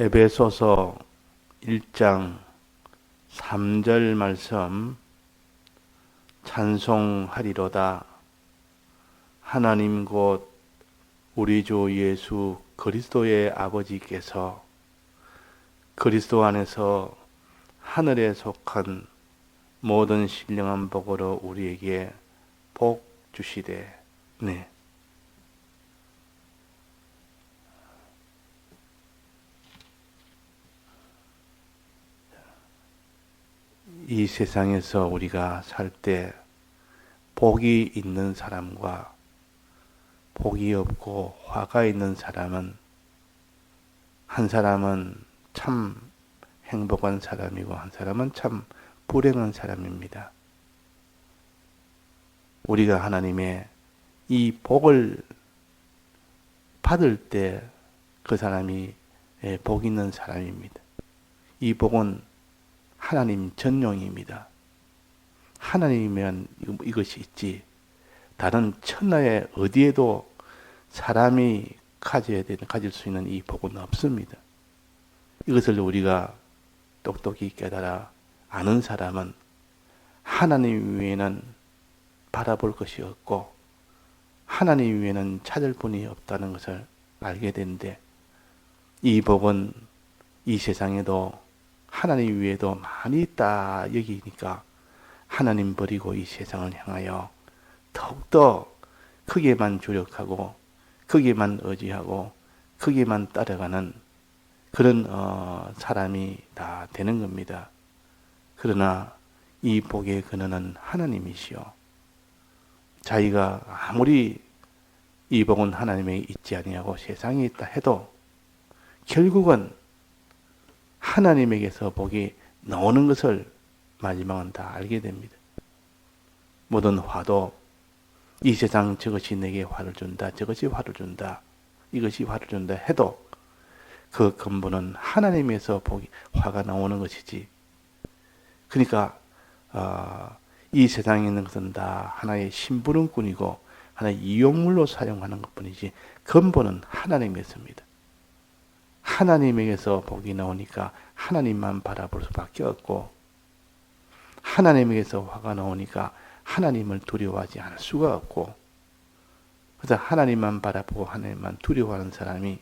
에베소서 1장 3절 말씀 찬송하리로다 하나님 곧 우리 주 예수 그리스도의 아버지께서 그리스도 안에서 하늘에 속한 모든 신령한 복으로 우리에게 복 주시되 네. 이 세상에서 우리가 살 때 복이 있는 사람과 복이 없고 화가 있는 사람은 한 사람은 참 행복한 사람이고 한 사람은 참 불행한 사람입니다. 우리가 하나님의 이 복을 받을 때 그 사람이 예, 복 있는 사람입니다. 이 복은 하나님 전용입니다. 하나님이면 이것이 있지. 다른 천하의 어디에도 사람이 가져야 되는, 가질 수 있는 이 복은 없습니다. 이것을 우리가 똑똑히 깨달아 아는 사람은 하나님 외에는 바라볼 것이 없고 하나님 외에는 찾을 분이 없다는 것을 알게 되는데 이 복은 이 세상에도 하나님 위에도 많이 있다 여기니까 하나님 버리고 이 세상을 향하여 더욱더 크게만 주력하고 크게만 의지하고 크게만 따라가는 그런 어, 사람이 다 되는 겁니다. 그러나 이 복의 근원은 하나님이시요. 자기가 아무리 이 복은 하나님에 있지 아니하고 세상에 있다 해도 결국은 하나님에게서 복이 나오는 것을 마지막은 다 알게 됩니다. 모든 화도 이 세상 저것이 내게 화를 준다, 저것이 화를 준다, 이것이 화를 준다 해도 그 근본은 하나님에서 복이 화가 나오는 것이지. 그러니까 어, 이 세상에 있는 것은 다 하나의 심부름꾼이고 하나의 이용물로 사용하는 것뿐이지 근본은 하나님에서입니다. 하나님에게서 복이 나오니까 하나님만 바라볼 수밖에 없고 하나님에게서 화가 나오니까 하나님을 두려워하지 않을 수가 없고 그래서 하나님만 바라보고 하나님만 두려워하는 사람이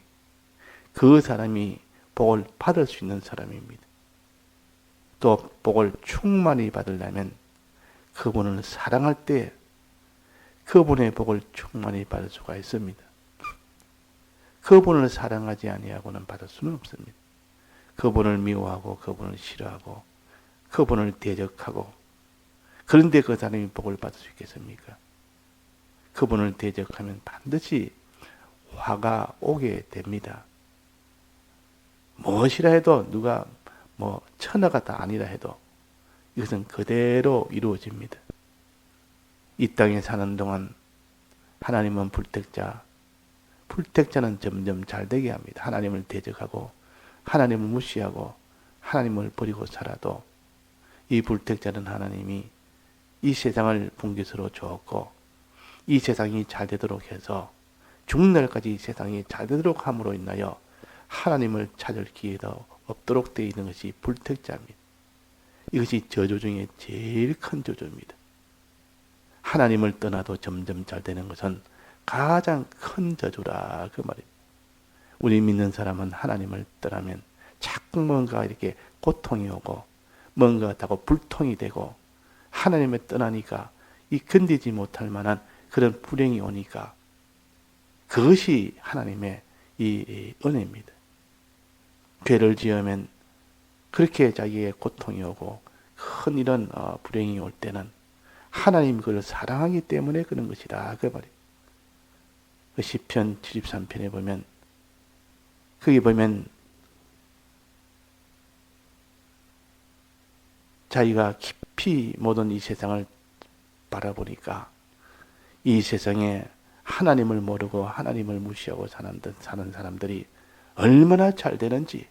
그 사람이 복을 받을 수 있는 사람입니다. 또 복을 충만히 받으려면 그분을 사랑할 때 그분의 복을 충만히 받을 수가 있습니다. 그분을 사랑하지 아니하고는 받을 수는 없습니다. 그분을 미워하고 그분을 싫어하고 그분을 대적하고 그런데 그 사람이 복을 받을 수 있겠습니까? 그분을 대적하면 반드시 화가 오게 됩니다. 무엇이라 해도 누가 뭐 천하가 다 아니라 해도 이것은 그대로 이루어집니다. 이 땅에 사는 동안 하나님은 불택자, 불택자는 점점 잘 되게 합니다. 하나님을 대적하고 하나님을 무시하고 하나님을 버리고 살아도 이 불택자는 하나님이 이 세상을 분깃으로 주었고 이 세상이 잘 되도록 해서 죽는 날까지 이 세상이 잘 되도록 함으로 인하여 하나님을 찾을 기회도 없도록 되어 있는 것이 불택자입니다. 이것이 저조 중에 제일 큰 저조입니다. 하나님을 떠나도 점점 잘 되는 것은 가장 큰 저주라 그 말입니다. 우리 믿는 사람은 하나님을 떠나면 자꾸 뭔가 이렇게 고통이 오고 뭔가 다고 불통이 되고 하나님을 떠나니까 이 견디지 못할 만한 그런 불행이 오니까 그것이 하나님의 이 은혜입니다. 죄를 지으면 그렇게 자기의 고통이 오고 큰 이런 어, 불행이 올 때는 하나님 그를 사랑하기 때문에 그런 것이다 그 말이에요. 그 시편 73편에 보면 거기 보면 자기가 깊이 모든 이 세상을 바라보니까 이 세상에 하나님을 모르고 하나님을 무시하고 사는, 사는 사람들이 얼마나 잘 되는지,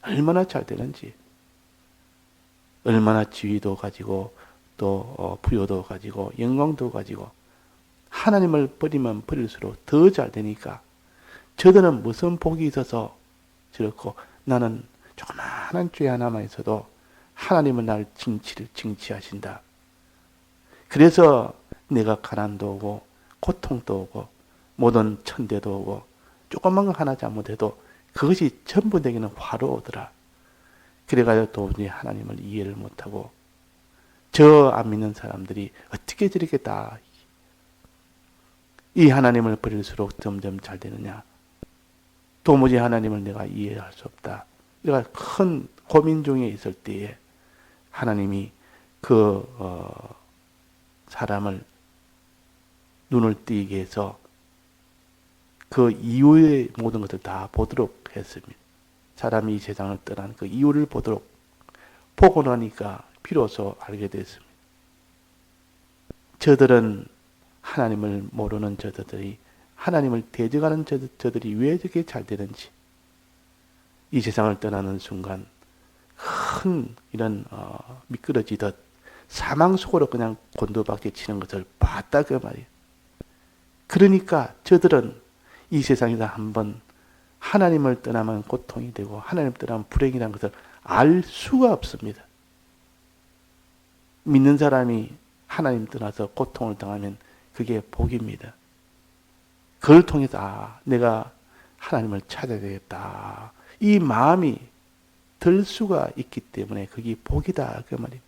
얼마나 잘 되는지, 얼마나 지위도 가지고 또 어, 부여도 가지고 영광도 가지고 하나님을 버리면 버릴수록 더 잘 되니까 저들은 무슨 복이 있어서 저렇고 나는 조그마한 죄 하나만 있어도 하나님은 날 징치를 징치하신다. 그래서 내가 가난도 오고 고통도 오고 모든 천대도 오고 조그만 거 하나 잘못해도 그것이 전부 내게는 화로 오더라. 그래가지고 도저히 하나님을 이해를 못하고 저 안 믿는 사람들이 어떻게 저렇게 다 이 하나님을 버릴수록 점점 잘 되느냐. 도무지 하나님을 내가 이해할 수 없다. 내가 큰 고민 중에 있을 때에 하나님이 그 어, 사람을 눈을 띄게 해서 그 이후의 모든 것을 다 보도록 했습니다. 사람이 이 세상을 떠난 그 이유를 보도록 보고 나니까 비로소 알게 됐습니다. 저들은 하나님을 모르는 저들이 하나님을 대적하는 저들이 왜 저렇게 잘 되는지 이 세상을 떠나는 순간 큰 이런 어, 미끄러지듯 사망 속으로 그냥 곤두박질 치는 것을 봤다 그 말이에요. 그러니까 저들은 이 세상에서 한번 하나님을 떠나면 고통이 되고 하나님을 떠나면 불행이라는 것을 알 수가 없습니다. 믿는 사람이 하나님 떠나서 고통을 당하면 그게 복입니다. 그걸 통해서 아, 내가 하나님을 찾아야 되겠다. 이 마음이 들 수가 있기 때문에 그게 복이다 그 말입니다.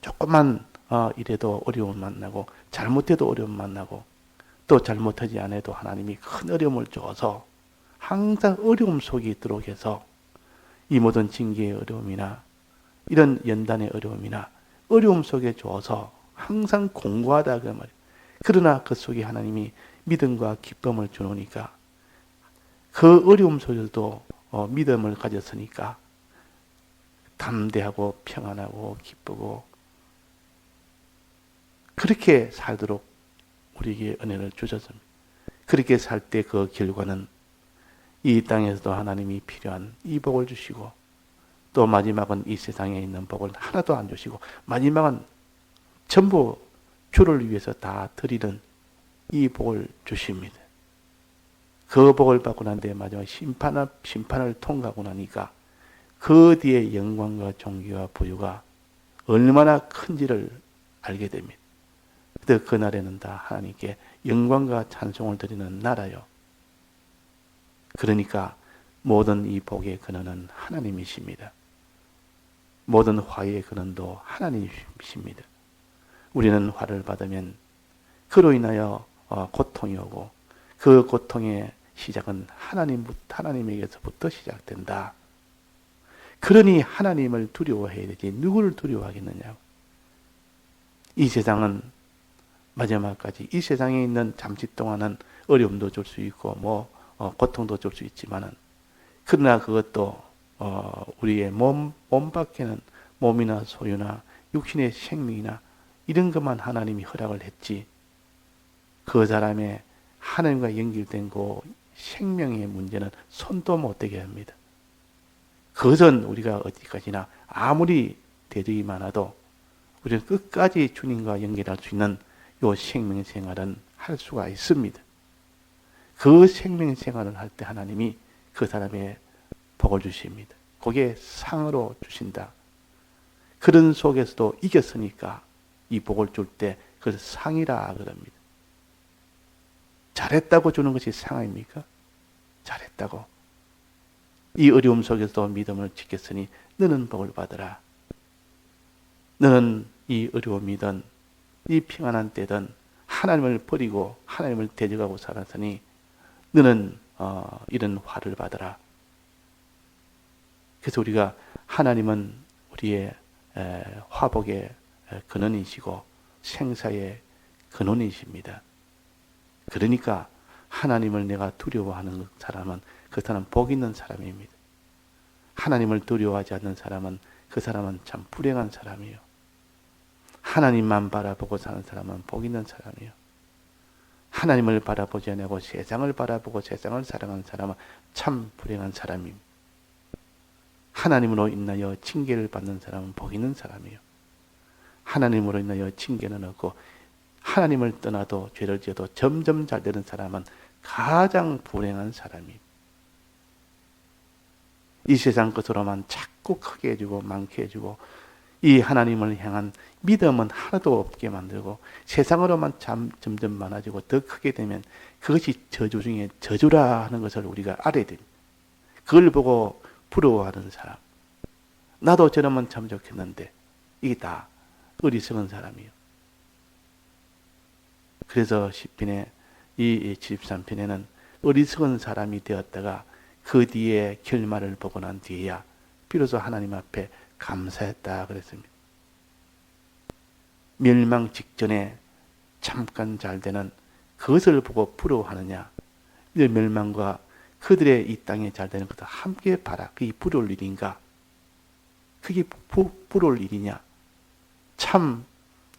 조금만 어, 이래도 어려움 만나고 잘못해도 어려움 만나고 또 잘못하지 않아도 하나님이 큰 어려움을 줘서 항상 어려움 속에 있도록 해서 이 모든 징계의 어려움이나 이런 연단의 어려움이나 어려움 속에 줘서 항상 공고하다 그 말이에요. 그러나 그 속에 하나님이 믿음과 기쁨을 주노니까 그 어려움 속에서도 어, 믿음을 가졌으니까 담대하고 평안하고 기쁘고 그렇게 살도록 우리에게 은혜를 주셨습니다. 그렇게 살 때 그 결과는 이 땅에서도 하나님이 필요한 이 복을 주시고 또 마지막은 이 세상에 있는 복을 하나도 안 주시고 마지막은 전부 주를 위해서 다 드리는 이 복을 주십니다. 그 복을 받고 난 뒤에 마지막 심판을, 심판을 통과하고 나니까 그 뒤에 영광과 존귀와 부유가 얼마나 큰지를 알게 됩니다. 그때 그날에는 다 하나님께 영광과 찬송을 드리는 나라요. 그러니까 모든 이 복의 근원은 하나님이십니다. 모든 화의 근원도 하나님이십니다. 우리는 화를 받으면 그로 인하여 어, 고통이 오고 그 고통의 시작은 하나님 하나님에게서부터 시작된다. 그러니 하나님을 두려워해야 되지 누구를 두려워하겠느냐고. 이 세상은 마지막까지 이 세상에 있는 잠시 동안은 어려움도 줄 수 있고 뭐 어, 고통도 줄 수 있지만은 그러나 그것도 어, 우리의 몸, 몸 밖에는 몸이나 소유나 육신의 생명이나 이런 것만 하나님이 허락을 했지 그 사람의 하나님과 연결된 그 생명의 문제는 손도 못 대게 합니다. 그것은 우리가 어디까지나 아무리 대적이 많아도 우리는 끝까지 주님과 연결할 수 있는 요 생명 생활은 할 수가 있습니다. 그 생명 생활을 할 때 하나님이 그 사람의 복을 주십니다. 거기에 상으로 주신다. 그런 속에서도 이겼으니까 이 복을 줄 때 그걸 상이라 그럽니다. 잘했다고 주는 것이 상아입니까? 잘했다고. 이 어려움 속에서도 믿음을 지켰으니 너는 복을 받으라. 너는 이 어려움이든 이 평안한 때든 하나님을 버리고 하나님을 대적하고 살았으니 너는 어, 이런 화를 받으라. 그래서 우리가 하나님은 우리의 에, 화복의 근원이시고 생사의 근원이십니다. 그러니까 하나님을 내가 두려워하는 사람은 그 사람은 복 있는 사람입니다. 하나님을 두려워하지 않는 사람은 그 사람은 참 불행한 사람이에요. 하나님만 바라보고 사는 사람은 복 있는 사람이에요. 하나님을 바라보지 않고 세상을 바라보고 세상을 사랑하는 사람은 참 불행한 사람입니다. 하나님으로 인하여 징계를 받는 사람은 복 있는 사람이에요. 하나님으로 인하여 징계는 없고 하나님을 떠나도 죄를 지어도 점점 잘 되는 사람은 가장 불행한 사람입니다. 이 세상 것으로만 자꾸 크게 해주고 많게 해주고 이 하나님을 향한 믿음은 하나도 없게 만들고 세상으로만 참 점점 많아지고 더 크게 되면 그것이 저주 중에 저주라 하는 것을 우리가 알아야 됩니다. 그걸 보고 부러워하는 사람. 나도 저러면 참 좋겠는데 이게 다 어리석은 사람이요. 그래서 10편에 이 73편에는 어리석은 사람이 되었다가 그 뒤에 결말을 보고 난 뒤에야 비로소 하나님 앞에 감사했다 그랬습니다. 멸망 직전에 잠깐 잘 되는 그것을 보고 부러워하느냐? 이 멸망과 그들의 이 땅에 잘 되는 것을 함께 봐라. 그게 부러울 일인가? 그게 부, 부러울 일이냐? 참,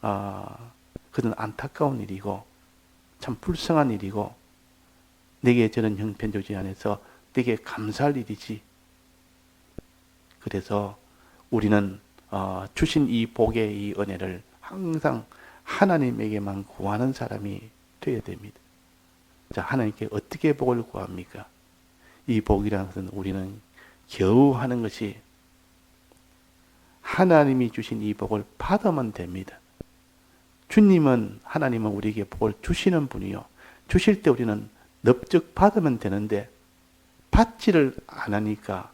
어, 그건 안타까운 일이고, 참 불쌍한 일이고, 내게 저런 형편조지 안에서 내게 감사할 일이지. 그래서 우리는 어, 주신 이 복의 이 은혜를 항상 하나님에게만 구하는 사람이 되어야 됩니다. 자, 하나님께 어떻게 복을 구합니까? 이 복이라는 것은 우리는 겨우 하는 것이 하나님이 주신 이 복을 받으면 됩니다. 주님은 하나님은 우리에게 복을 주시는 분이요. 주실 때 우리는 넙적 받으면 되는데 받지를 않으니까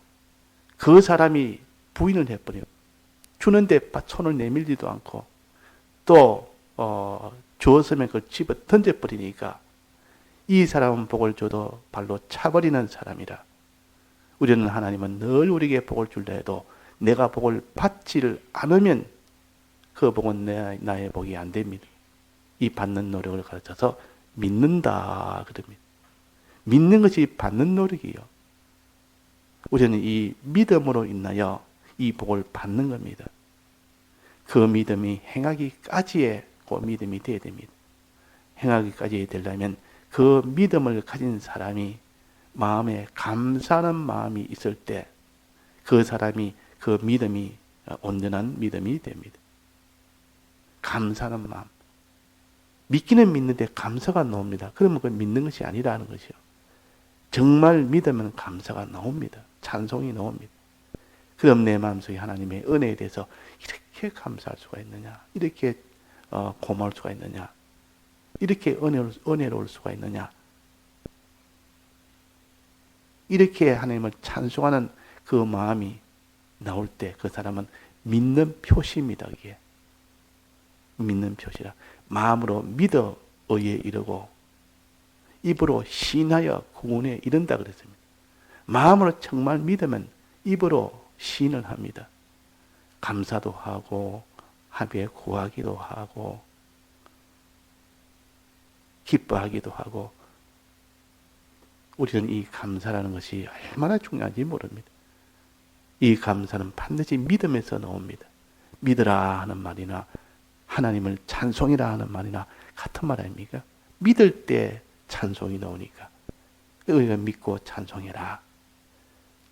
그 사람이 부인을 해버려요. 주는데 손을 내밀지도 않고 또 어, 주었으면 그걸 집어 던져버리니까 이 사람은 복을 줘도 발로 차버리는 사람이라 우리는 하나님은 늘 우리에게 복을 줄라 해도 내가 복을 받지를 않으면 그 복은 내, 나의 복이 안 됩니다. 이 받는 노력을 가르쳐서 믿는다 그럽니다. 믿는 것이 받는 노력이요. 우리는 이 믿음으로 인하여 이 복을 받는 겁니다. 그 믿음이 행하기까지의 그 믿음이 되어야 됩니다. 행하기까지 되려면 그 믿음을 가진 사람이 마음에 감사하는 마음이 있을 때 그 사람이 그 믿음이 온전한 믿음이 됩니다. 감사하는 마음. 믿기는 믿는데 감사가 나옵니다. 그러면 그 믿는 것이 아니라는 것이요. 정말 믿으면 감사가 나옵니다. 찬송이 나옵니다. 그럼 내 마음속에 하나님의 은혜에 대해서 이렇게 감사할 수가 있느냐? 이렇게 어, 고마울 수가 있느냐? 이렇게 은혜로, 은혜로울 수가 있느냐? 이렇게 하나님을 찬송하는 그 마음이 나올 때 그 사람은 믿는 표시입니다. 이게 믿는 표시라 마음으로 믿어 의에 이르고 입으로 신하여 구원에 이른다 그랬습니다. 마음으로 정말 믿으면 입으로 신을 합니다. 감사도 하고 합의에 구하기도 하고 기뻐하기도 하고 우리는 이 감사라는 것이 얼마나 중요한지 모릅니다. 이 감사는 반드시 믿음에서 나옵니다. 믿으라 하는 말이나 하나님을 찬송이라 하는 말이나 같은 말 아닙니까? 믿을 때 찬송이 나오니까 우리가 믿고 찬송해라.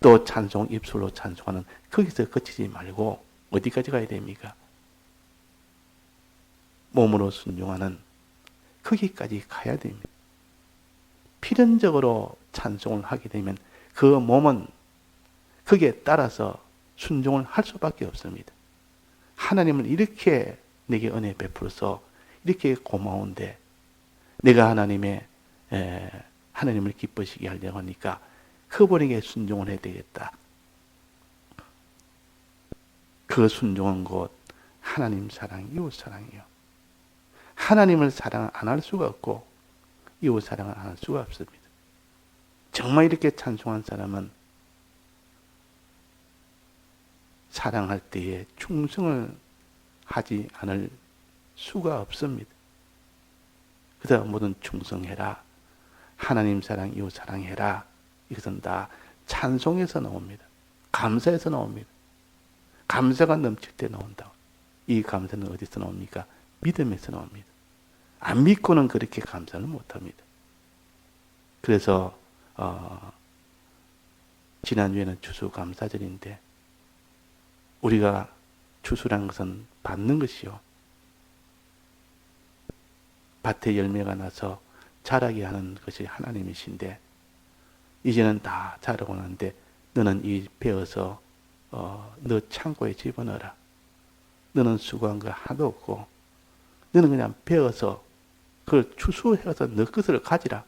또 찬송 입술로 찬송하는 거기서 그치지 말고 어디까지 가야 됩니까? 몸으로 순종하는 거기까지 가야 됩니다. 필연적으로 찬송을 하게 되면 그 몸은 거기에 따라서 순종을 할 수밖에 없습니다. 하나님을 이렇게 내게 은혜 베풀어서 이렇게 고마운데 내가 하나님의 하나님을 기쁘시게 하려고 하니까 그분에게 순종을 해야 되겠다. 그 순종은 곧 하나님 사랑, 이웃 사랑이요. 하나님을 사랑 안 할 수가 없고 이웃 사랑을 안 할 수가 없습니다. 정말 이렇게 찬송한 사람은 사랑할 때에 충성을 하지 않을 수가 없습니다. 그래서 모든 충성해라. 하나님 사랑, 이웃 사랑해라. 이것은 다 찬송에서 나옵니다. 감사에서 나옵니다. 감사가 넘칠 때 나온다. 이 감사는 어디서 나옵니까? 믿음에서 나옵니다. 안 믿고는 그렇게 감사는 못합니다. 그래서 어, 지난주에는 추수감사절인데 우리가 추수란 것은 받는 것이요. 밭에 열매가 나서 자라게 하는 것이 하나님이신데 이제는 다 자라고 나는데 너는 이 베어서 어, 너 창고에 집어넣어라. 너는 수고한 거 하나도 없고 너는 그냥 베어서 그걸 추수해서 너 것을 가지라.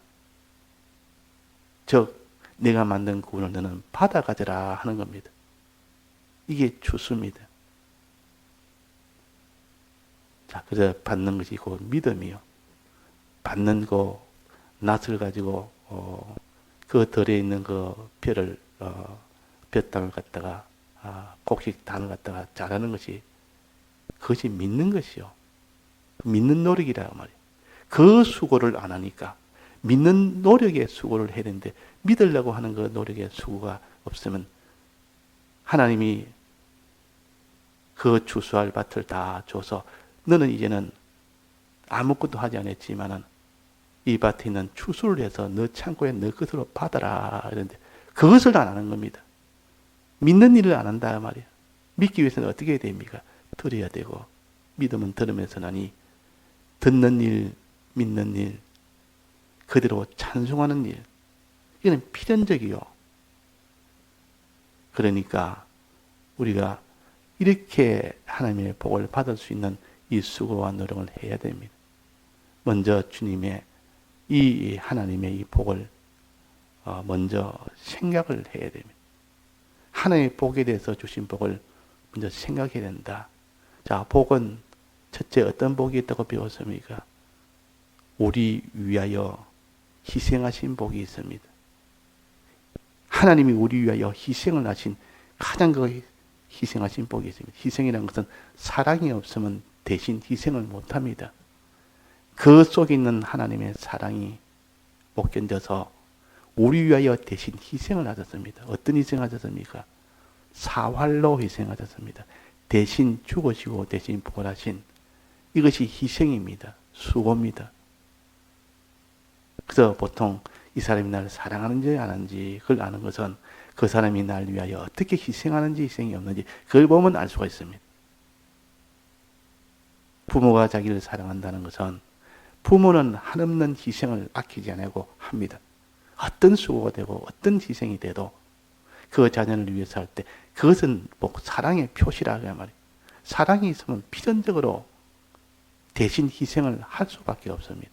즉 내가 만든 구원을 너는 받아 가져라 하는 겁니다. 이게 추수입니다. 자, 그래서 받는 것이 곧 믿음이요. 받는 거, 낫을 가지고, 어, 그 덜에 있는 그 벼를, 어, 볕땅을 갖다가, 아, 곡식 단을 갖다가 자라는 것이, 그것이 믿는 것이요. 믿는 노력이라 말이에요. 그 수고를 안 하니까, 믿는 노력의 수고를 해야 되는데, 믿으려고 하는 그 노력의 수고가 없으면, 하나님이 그 주수할 밭을 다 줘서 너는 이제는 아무것도 하지 않았지만은 이 밭에 있는 추수를 해서 너 창고에 너 것으로 받아라. 이런데 그것을 안 하는 겁니다. 믿는 일을 안 한다 말이야. 믿기 위해서는 어떻게 해야 됩니까? 들어야 되고 믿음은 들으면서 나니 듣는 일, 믿는 일, 그대로 찬송하는 일. 이거는 필연적이요. 그러니까 우리가 이렇게 하나님의 복을 받을 수 있는 이 수고와 노력을 해야 됩니다. 먼저 주님의 이 하나님의 이 복을 어, 먼저 생각을 해야 됩니다. 하나님의 복에 대해서 주신 복을 먼저 생각해야 된다. 자, 복은 첫째 어떤 복이 있다고 배웠습니까? 우리 위하여 희생하신 복이 있습니다. 하나님이 우리 위하여 희생을 하신 가장 그 희생하신 복이 있습니다. 희생이라는 것은 사랑이 없으면 대신 희생을 못합니다. 그 속에 있는 하나님의 사랑이 못 견뎌서 우리 위하여 대신 희생을 하셨습니다. 어떤 희생을 하셨습니까? 사활로 희생하셨습니다. 대신 죽으시고 대신 부활하신 이것이 희생입니다. 수고입니다. 그래서 보통 이 사람이 나를 사랑하는지 안 하는지 그걸 아는 것은 그 사람이 날 위하여 어떻게 희생하는지 희생이 없는지 그걸 보면 알 수가 있습니다. 부모가 자기를 사랑한다는 것은 부모는 한없는 희생을 아끼지 않고 합니다. 어떤 수고가 되고 어떤 희생이 돼도 그 자녀를 위해서 할 때 그것은 뭐 사랑의 표시라고 말이에요. 사랑이 있으면 필연적으로 대신 희생을 할 수밖에 없습니다.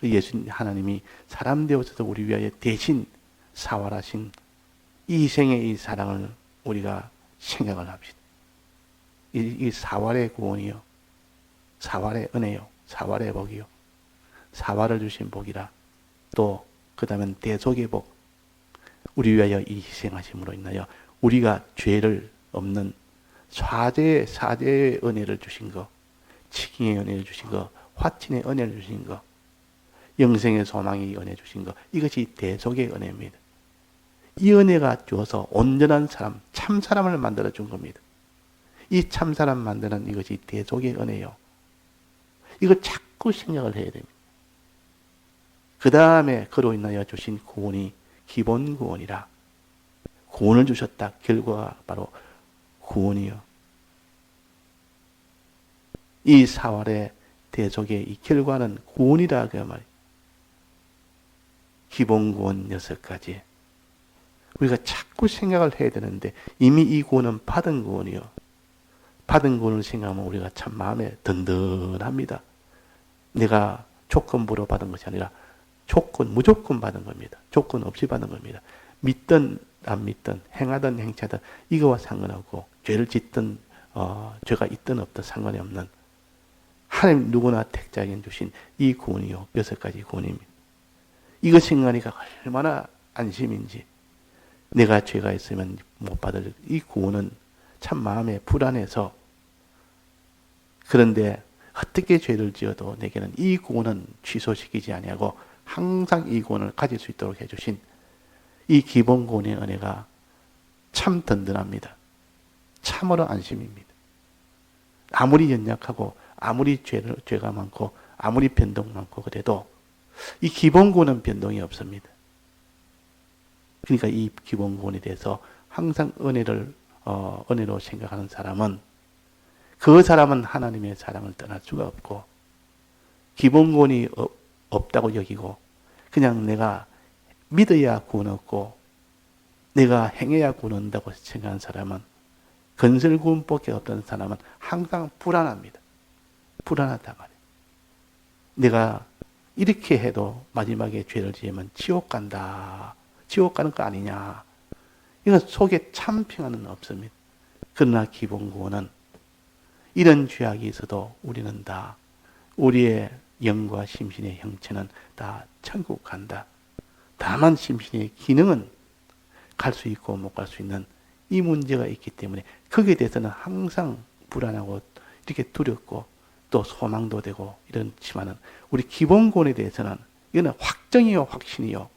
그 예수님 하나님이 사람 되어서도 우리 위하여 대신 사활하신 이 희생의 이 사랑을 우리가 생각을 합시다. 이, 이 사활의 구원이요. 사활의 은혜요. 사활의 복이요. 사활을 주신 복이라. 또, 그 다음엔 대속의 복. 우리 위하여 이 희생하심으로 인하여 우리가 죄를 없는 사죄의, 사죄의 은혜를 주신 거, 치킹의 은혜를 주신 거, 화친의 은혜를 주신 거, 영생의 소망의 은혜 주신 거, 이것이 대속의 은혜입니다. 이 은혜가 주어서 온전한 사람, 참 사람을 만들어 준 겁니다. 이 참 사람 만드는 이것이 대속의 은혜요. 이거 자꾸 생각을 해야 됩니다. 그 다음에 그로 인하여 주신 구원이 기본 구원이라. 구원을 주셨다. 결과가 바로 구원이요. 이 사활의 대속의 이 결과는 구원이라 그 말. 기본 구원 여섯 가지. 우리가 자꾸 생각을 해야 되는데 이미 이 구원은 받은 구원이요. 받은 구원을 생각하면 우리가 참 마음에 든든합니다. 내가 조건부로 받은 것이 아니라 조건, 무조건 받은 겁니다. 조건 없이 받은 겁니다. 믿든 안 믿든 행하든 행차든 이거와 상관없고 죄를 짓든 어, 죄가 있든 없든 상관이 없는 하나님 누구나 택자에게 주신 이 구원이요. 여섯 가지 구원입니다. 이거 생각하니까 얼마나 안심인지 내가 죄가 있으면 못 받을 이 구원은 참 마음에 불안해서 그런데 어떻게 죄를 지어도 내게는 이 구원은 취소시키지 아니하고 항상 이 구원을 가질 수 있도록 해주신 이 기본 구원의 은혜가 참 든든합니다. 참으로 안심입니다. 아무리 연약하고 아무리 죄를, 죄가 많고 아무리 변동 많고 그래도 이 기본 구원은 변동이 없습니다. 그러니까 이 기본 구원에 대해서 항상 은혜를 어, 은혜로 생각하는 사람은 그 사람은 하나님의 사랑을 떠날 수가 없고 기본 구원이 없다고 여기고 그냥 내가 믿어야 구원 얻고 내가 행해야 구원 얻는다고 생각하는 사람은 건설 구원밖에 없던 사람은 항상 불안합니다. 불안하다 말이에요. 내가 이렇게 해도 마지막에 죄를 지으면 지옥 간다. 지옥 가는 거 아니냐. 이건 속에 참 평안은 없습니다. 그러나 기본 구원은 이런 죄악이 있어도 우리는 다 우리의 영과 심신의 형체는 다 천국 간다. 다만 심신의 기능은 갈 수 있고 못 갈 수 있는 이 문제가 있기 때문에 거기에 대해서는 항상 불안하고 이렇게 두렵고 또 소망도 되고 이렇지만은 우리 기본권에 대해서는 이거는 확정이요 확신이요.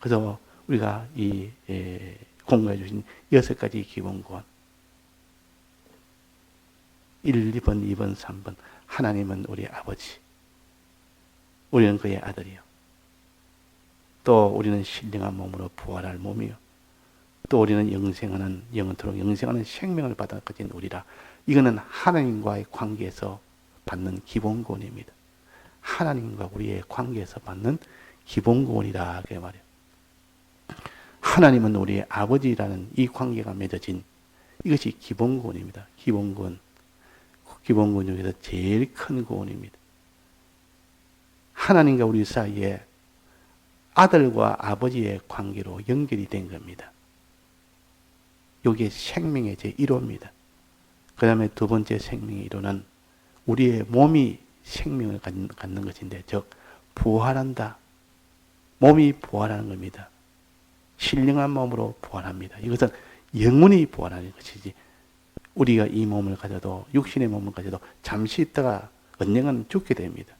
그래서 우리가 이 예, 공부해 주신 여섯 가지 기본권 1, 2번, 2번, 3번 하나님은 우리 아버지 우리는 그의 아들이요. 또 우리는 신령한 몸으로 부활할 몸이요. 또 우리는 영생하는 영원토록 영생하는 생명을 받아 가진 우리라. 이거는 하나님과의 관계에서 받는 기본권입니다. 하나님과 우리의 관계에서 받는 기본권이다 그 말이에요. 하나님은 우리의 아버지라는 이 관계가 맺어진 이것이 기본권입니다. 기본권. 기본권 중에서 제일 큰 구원입니다. 하나님과 우리 사이에 아들과 아버지의 관계로 연결이 된 겁니다. 이게 생명의 제1호입니다. 그 다음에 두 번째 생명의 1호는 우리의 몸이 생명을 갖는 것인데, 즉, 부활한다. 몸이 부활하는 겁니다. 신령한 몸으로 부활합니다. 이것은 영혼이 부활하는 것이지, 우리가 이 몸을 가져도, 육신의 몸을 가져도 잠시 있다가 언젠가는 죽게 됩니다.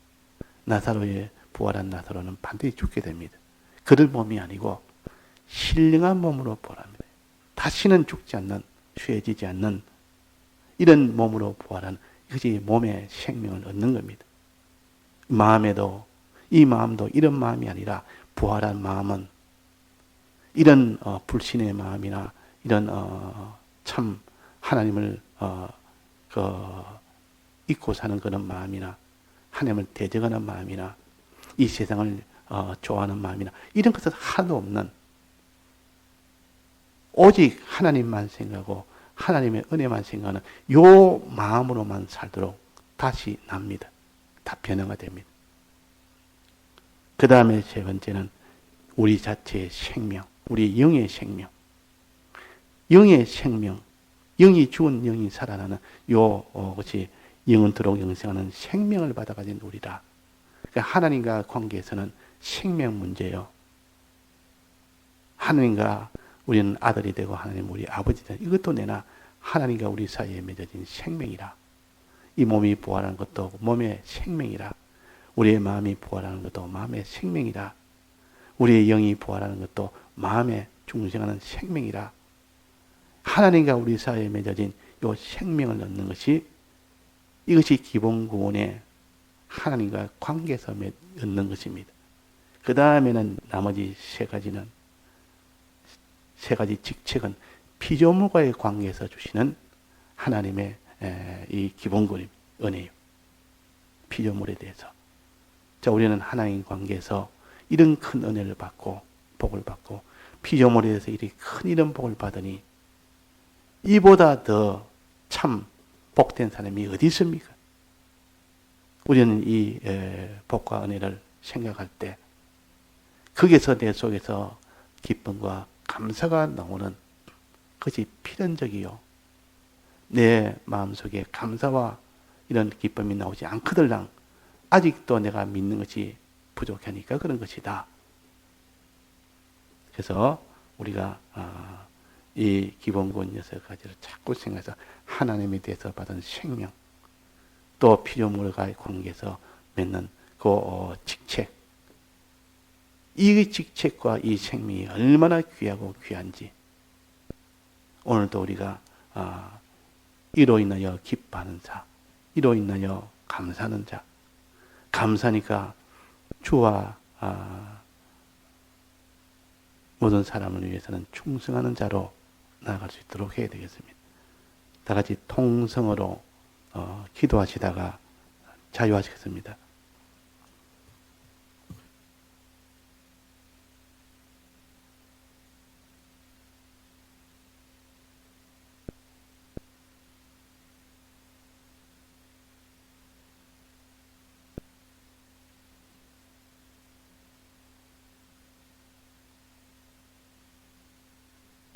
나사로의 부활한 나사로는 반드시 죽게 됩니다. 그럴 몸이 아니고, 신령한 몸으로 부활합니다. 다시는 죽지 않는, 쇠지지 않는 이런 몸으로 부활한 이것이 몸의 생명을 얻는 겁니다. 마음에도 이 마음도 이런 마음이 아니라 부활한 마음은 이런 어, 불신의 마음이나 이런 어, 참 하나님을 어, 그 잊고 사는 그런 마음이나 하나님을 대적하는 마음이나 이 세상을 어, 좋아하는 마음이나 이런 것은 하나도 없는 오직 하나님만 생각하고 하나님의 은혜만 생각하는 요 마음으로만 살도록 다시 납니다. 다 변화가 됩니다. 그 다음에 세 번째는 우리 자체의 생명, 우리 영의 생명. 영의 생명, 영이 죽은 영이 살아나는 요 어, 것이 영원토록 영생하는 생명을 받아가진 우리라. 그러니까 하나님과 관계에서는 생명 문제요. 하나님과 우리는 아들이 되고 하나님 우리 아버지 되는 이것도 내나 하나님과 우리 사이에 맺어진 생명이라. 이 몸이 부활하는 것도 몸의 생명이라. 우리의 마음이 부활하는 것도 마음의 생명이라. 우리의 영이 부활하는 것도 마음에 중생하는 생명이라. 하나님과 우리 사이에 맺어진 이 생명을 넣는 것이 이것이 기본 구원의 하나님과 관계에서 맺는 것입니다. 그 다음에는 나머지 세 가지는 세 가지 직책은 피조물과의 관계에서 주시는 하나님의 이 기본권입 은혜요. 피조물에 대해서. 자, 우리는 하나님 관계에서 이런 큰 은혜를 받고 복을 받고 피조물에 대해서 이렇게 큰 이런 복을 받으니 이보다 더 참 복된 사람이 어디 있습니까? 우리는 이 복과 은혜를 생각할 때 거기서 내 속에서 기쁨과 감사가 나오는 그것이 필연적이요. 내 마음속에 감사와 이런 기쁨이 나오지 않거들랑 아직도 내가 믿는 것이 부족하니까 그런 것이다. 그래서 우리가 아, 이 기본권 여섯 가지를 자꾸 생각해서 하나님에 대해서 받은 생명, 또 필요물과의 관계에서 맺는 그 어, 직책, 이 직책과 이 생명이 얼마나 귀하고 귀한지 오늘도 우리가 아, 이로 인하여 기뻐하는 자, 이로 인하여 감사하는 자, 감사니까 주와 아, 모든 사람을 위해서는 충성하는 자로 나아갈 수 있도록 해야 되겠습니다. 다 같이 통성으로 어, 기도하시다가 자유하시겠습니다.